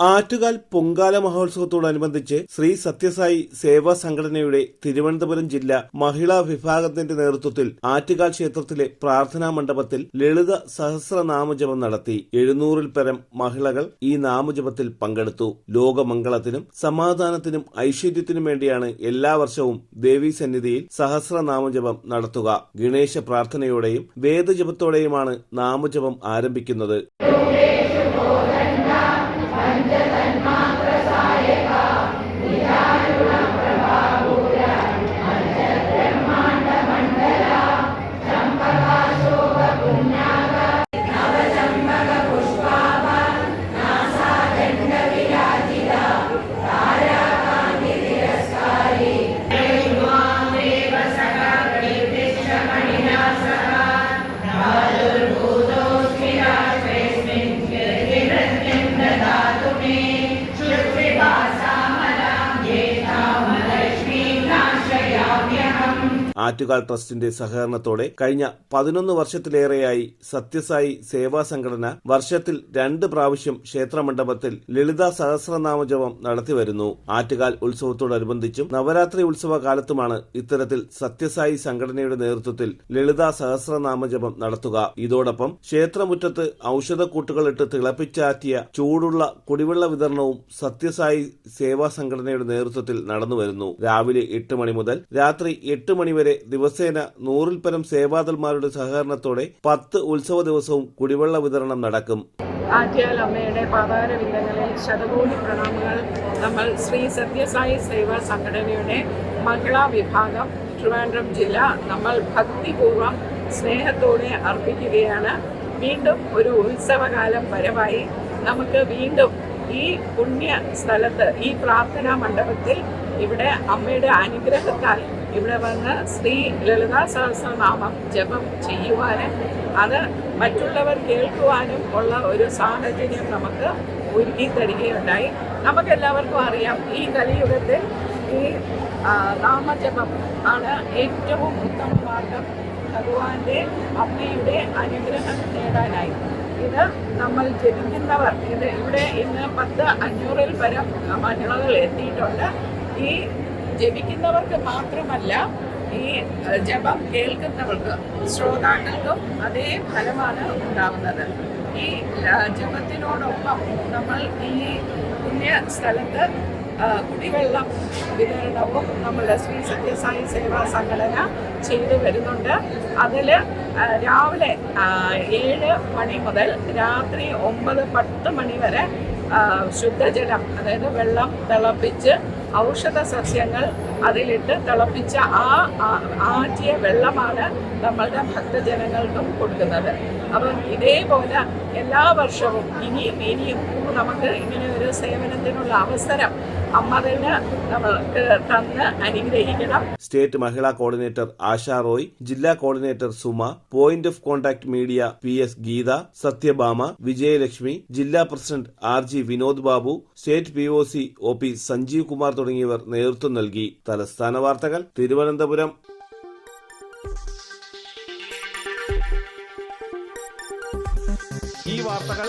ആറ്റുകാൽ പൊങ്കാല മഹോത്സവത്തോടനുബന്ധിച്ച് ശ്രീ സത്യസായി സേവാ സംഘടനയുടെ തിരുവനന്തപുരം ജില്ലാ മഹിളാ വിഭാഗത്തിന്റെ നേതൃത്വത്തിൽ ആറ്റുകാൽ ക്ഷേത്രത്തിലെ പ്രാർത്ഥനാ മണ്ഡപത്തിൽ ലളിത സഹസ്രനാമജപം നടത്തി എഴുന്നൂറിൽ പരം മഹിളകൾ ഈ നാമജപത്തിൽ പങ്കെടുത്തു. ലോകമംഗളത്തിനും സമാധാനത്തിനും ഐശ്വര്യത്തിനും വേണ്ടിയാണ് എല്ലാ വർഷവും ദേവീ സന്നിധിയിൽ സഹസ്രനാമജപം നടത്തുക. ഗണേശ പ്രാർത്ഥനയോടെയും വേദജപത്തോടെയുമാണ് നാമജപം ആരംഭിക്കുന്നത്. ആറ്റുകാൽ ട്രസ്റ്റിന്റെ സഹകരണത്തോടെ കഴിഞ്ഞ പതിനൊന്ന് വർഷത്തിലേറെയായി സത്യസായി സേവാ സംഘടന വർഷത്തിൽ രണ്ട് പ്രാവശ്യം ക്ഷേത്രമണ്ഡപത്തിൽ ലളിത സഹസ്രനാമജപം നടത്തിവരുന്നു ആറ്റുകാൽ ഉത്സവത്തോടനുബന്ധിച്ചും നവരാത്രി ഉത്സവ കാലത്തുമാണ് ഇത്തരത്തിൽ സത്യസായി സംഘടനയുടെ നേതൃത്വത്തിൽ ലളിത സഹസ്രനാമജപം നടത്തുക. ഇതോടൊപ്പം ക്ഷേത്രമുറ്റത്ത് ഔഷധക്കൂട്ടുകളിട്ട് തിളപ്പിച്ചാറ്റിയ ചൂടുള്ള കുടിവെള്ള വിതരണവും സത്യസായി സേവാ സംഘടനയുടെ നേതൃത്വത്തിൽ നടന്നുവരുന്നു. രാവിലെ എട്ട് മണി മുതൽ രാത്രി എട്ട് മണി വരെ ദിവസേന നൂറിൽ പരം സേവാദൽമാരുടെ സഹകരണത്തോടെ പത്ത് ഉത്സവ ദിവസവും കുടിവെള്ള വിതരണം നടക്കും. ആറ്റ്യാൽ അമ്മയുടെ പാതാരവിന്ദങ്ങളിൽ ശതകോടി പ്രണാമങ്ങൾ നമ്മൾ ശ്രീ സത്യസായി സേവാ സംഘടനയുടെ മഹിളാ വിഭാഗം ട്രിവാൻഡ്രം ജില്ല നമ്മൾ ഭക്തിപൂർവം സ്നേഹത്തോടെ അർപ്പിക്കുകയാണ്. വീണ്ടും ഒരു ഉത്സവകാലം വരവായി. നമുക്ക് വീണ്ടും ഈ പുണ്യ സ്ഥലത്ത് ഈ പ്രാർത്ഥനാ മണ്ഡപത്തിൽ ഇവിടെ അമ്മയുടെ അനുഗ്രഹത്താൽ ഇവിടെ വന്ന് ശ്രീ ലളിതാ സഹസ്രനാമം ജപം ചെയ്യുവാനും അത് മറ്റുള്ളവർ കേൾക്കുവാനും ഉള്ള ഒരു സാഹചര്യം നമുക്ക് ഒരുക്കി തരികയുണ്ടായി. നമുക്കെല്ലാവർക്കും അറിയാം ഈ കലിയുഗത്തിൽ ഈ നാമജപം ആണ് ഏറ്റവും ഉത്തമ മാർഗം. ഭഗവാന്റെ അമ്മയുടെ അനുഗ്രഹം നേടാനായി. ഇത് നമ്മൾ ജപിക്കുന്നവർ ഇത് ഇവിടെ ഇന്ന് പത്ത് അഞ്ഞൂറിൽ പരം മഹിളകൾ എത്തിയിട്ടുണ്ട്. ഈ ജപിക്കുന്നവർക്ക് മാത്രമല്ല ഈ ജപം കേൾക്കുന്നവർക്ക് ശ്രോതാക്കൾക്കും അതേ ഫലമാണ് ഉണ്ടാവുന്നത്. ഈ ജപത്തിനോടൊപ്പം നമ്മൾ ഈ പുണ്യ സ്ഥലത്ത് കുടിവെള്ളം വിതരണവും നമ്മളുടെ ശ്രീ സത്യസായി സേവാ സംഘടന ചെയ്തു വരുന്നുണ്ട്. അതിൽ രാവിലെ ഏഴ് മണി മുതൽ രാത്രി ഒമ്പത് പത്ത് മണി വരെ ശുദ്ധജലം അതായത് വെള്ളം തിളപ്പിച്ച് ഔഷധ സസ്യങ്ങൾ അതിലിട്ട് തിളപ്പിച്ച ആ ആറ്റിയ വെള്ളമാണ് നമ്മളുടെ ഭക്തജനങ്ങൾക്കും കൊടുക്കുന്നത്. അപ്പം ഇതേപോലെ എല്ലാ വർഷവും ഇനിയും ഇനിയും നമുക്ക് ഇങ്ങനെ ഒരു സേവനത്തിനുള്ള അവസരം അമ്മ തന്നെ നമ്മൾക്ക് തന്ന് അനുഗ്രഹിക്കണം. സ്റ്റേറ്റ് മഹിളാ കോർഡിനേറ്റർ ആശാ റോയ് ജില്ലാ coordinator Suma point of contact media P S Geetha Sathyabhama Vijayalakshmi ജില്ലാ president R G Vinod Babu state P O C O P Sanjeev Kumar തുടങ്ങിയവർ നേതൃത്വം നൽകി. തലസ്ഥാന വാർത്തകൾ തിരുവനന്തപുരം. ഈ വാർത്തകൾ